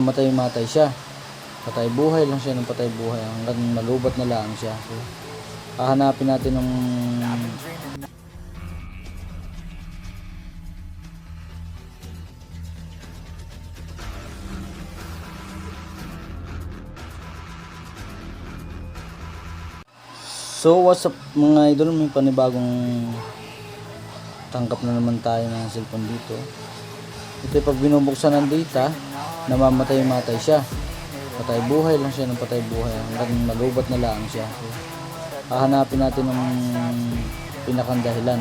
matay-matay siya. Patay buhay lang siya ng patay buhay hanggang malubat na lang siya. So, hahanapin natin ng So what's up mga idol, may panibagong tangkap na naman tayo ng cellphone dito. Ito pag binubuksan ng data, namamatay-matay siya. Patay buhay lang siya ng patay buhay hanggang malubat na lang siya. Hahanapin natin ng pinakang dahilan.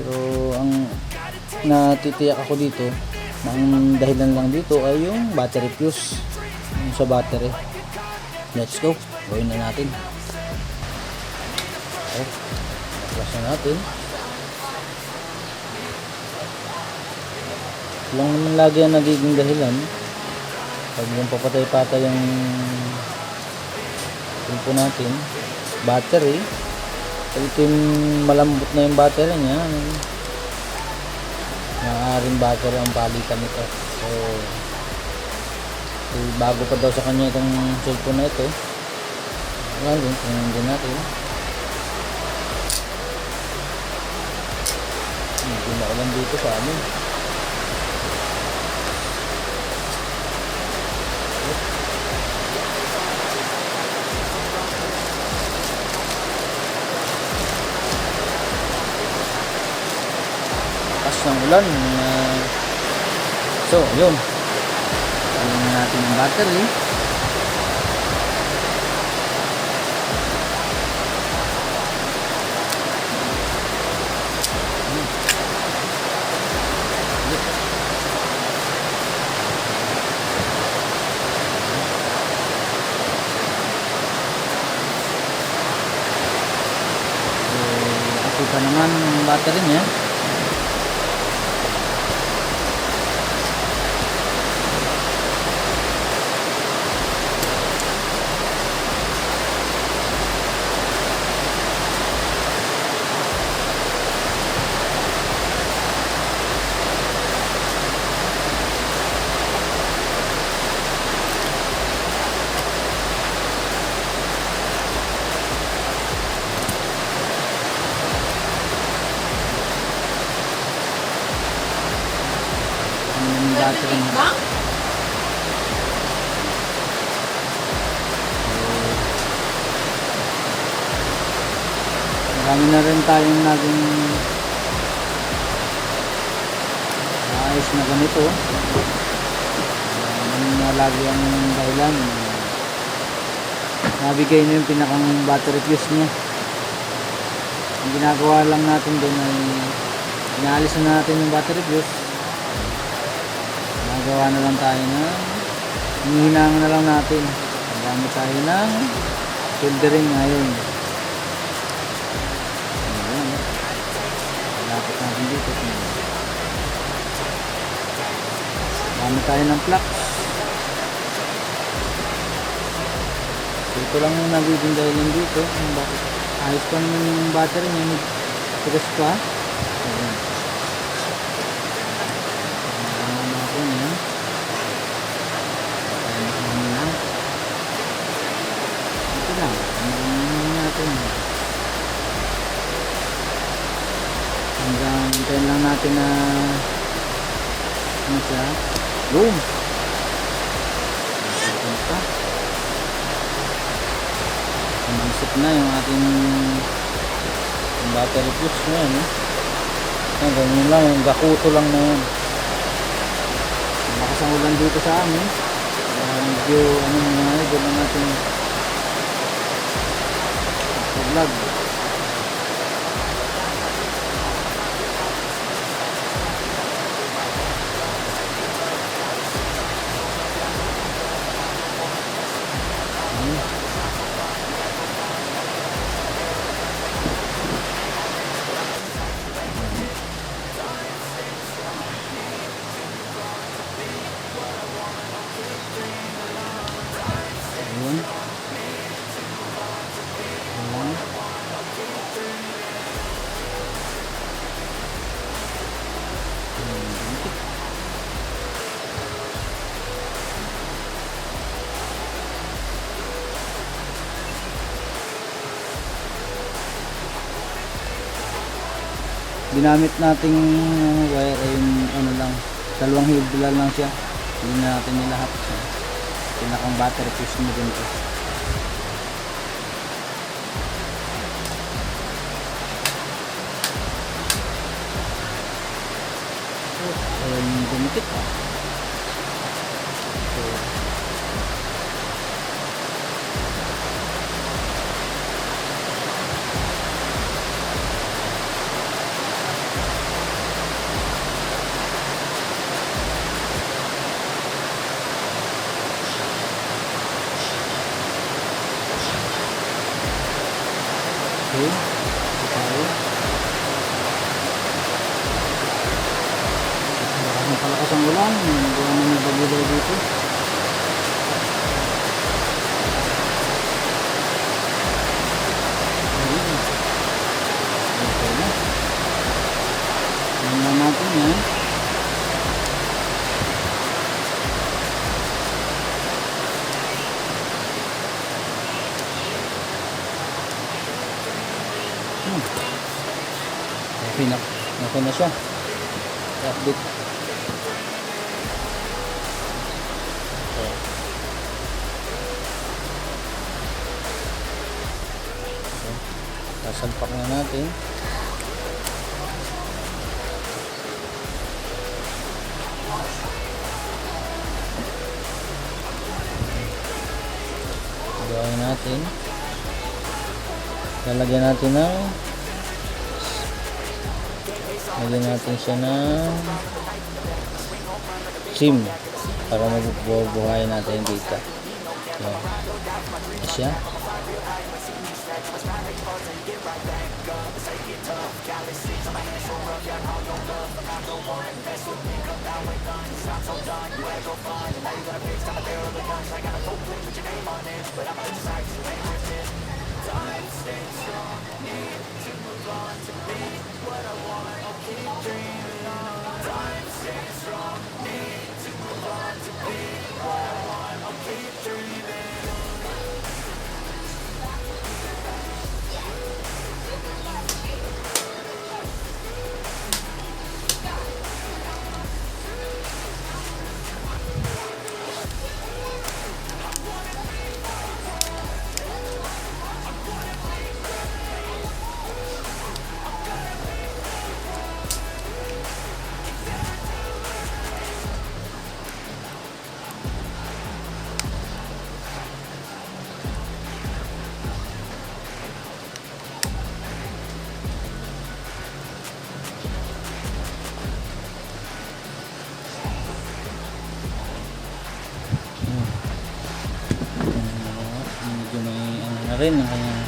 Pero ang natitiyak ako dito, na ang dahilan lang dito ay yung battery fuse. Yung sa battery. Let's go. Gawin na natin. Okay. Flash na natin. Lang lagi ang nagiging dahilan. Pag yung papatay-patay yung tempo natin, battery, yung malambot na yung battery niya, maaaring battery ang palitan nito. So, so, bago pa daw sa kanya itong cellphone na ito, wala din, tingnan din natin. Hindi na ulan dito sa amin. Ng ulan. Uh, so, yun. Tingnan natin yung battery. So, nakita naman yung battery niya. Yung battery niya. Marami na rin tayong naging ayos na ganito. Uh, na lagi ang dahilan. Nabigay na yung pinakang battery fuse niya. Ang ginagawa lang natin doon ay inaalis na natin yung battery fuse. Nagawa na lang tayo na hinihinangan na lang natin. Gamit tayo ng soldering ngayon. Ayan. Lapit natin dito. Gamit tayo ng flux. Ito lang yung nagiging dahilan dito. Bakit ayos pa yung battery niya. Tigas pa. Ayan. Ayan natin yan. Ayan natin lang. Ito lang. Ayan natin. Hanggang hintayin lang natin na ano siya? Boom! Ayan pa. Umansip na yung ating battery fuse na yan. Eh. Ayan, ganyan lang. Yung gakuto lang na yan. Ang ulan dito sa amin. Kaya medyo ano mga idol ang ating vlog. Ginamit nating ano, wire ay ano lang, dalawang hibla lang siya. Hindi na natin nilahat. So, pinakang battery piece mo din to. Ayun dumikit pa. Palakas ang ulan. Gawa na may bagulay dito. Tingnan natin yan. Hmm. Okay na. Okay na siya. I-update. Sasalpak na natin. Gawin natin. Lalagyan natin ng Lagyan natin siya ng SIM para magbubuhay natin dito. Yan. panic buttons and get right back up Take it tough, galaxies on my hands will rub you all your love I'm the one that's with me, come down with guns I'm so done, you had your fun Now you got a bitch, I'm a barrel of. The guns I got a full plate with your name on it But I'm a sight, you ain't with it Time stays strong, need to move on To be what I want, I'll keep dreaming on Time stays strong, need rin ang kanyang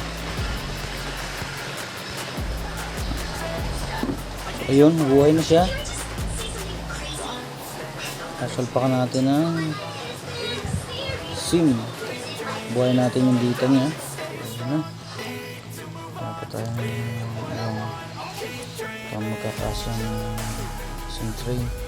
ayun buhay na siya. Sasalpakan natin ng sim. Buhay natin yung data niya. Ayun na. Dapat tayong um, magkakasang sim tray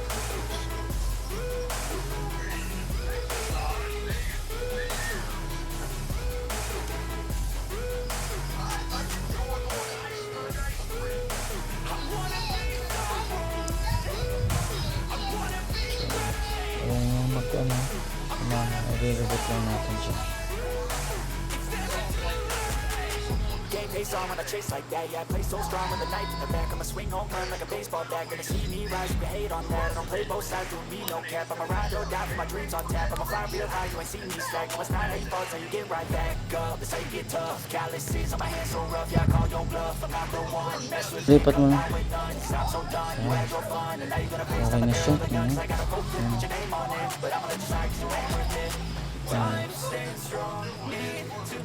face on when I chase like that. Yeah, I play so strong with a knife in the back. I'ma swing home run like a baseball bat. Gonna see me rise, you can hate on that. I don't play both sides, doing me no cap. I'm a ride or die for my dreams on tap. I'ma fly real high, you ain't seen me slack. No, it's not how you fall, so you get right back up. That's how you get tough. Calluses on my hands so rough, yeah, I call your bluff. I'm not the one. Mess with na. with none. Stop so done. You had your fun, and now you gonna face Okay na siya. Ayan. I gotta go with your name on it. But I'ma let you slide 'cause you ain't worth it. Ayan.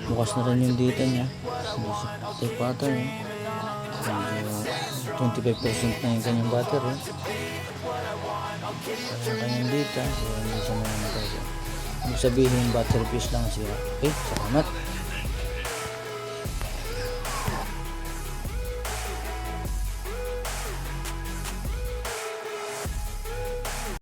Bukas na rin yung data niya. Ata eh. Medyo 25% na yung kanyang battery. Yung kanyang data. So, mayamatay siya. Ibig sabihin, battery piece lang siya. Okay, salamat.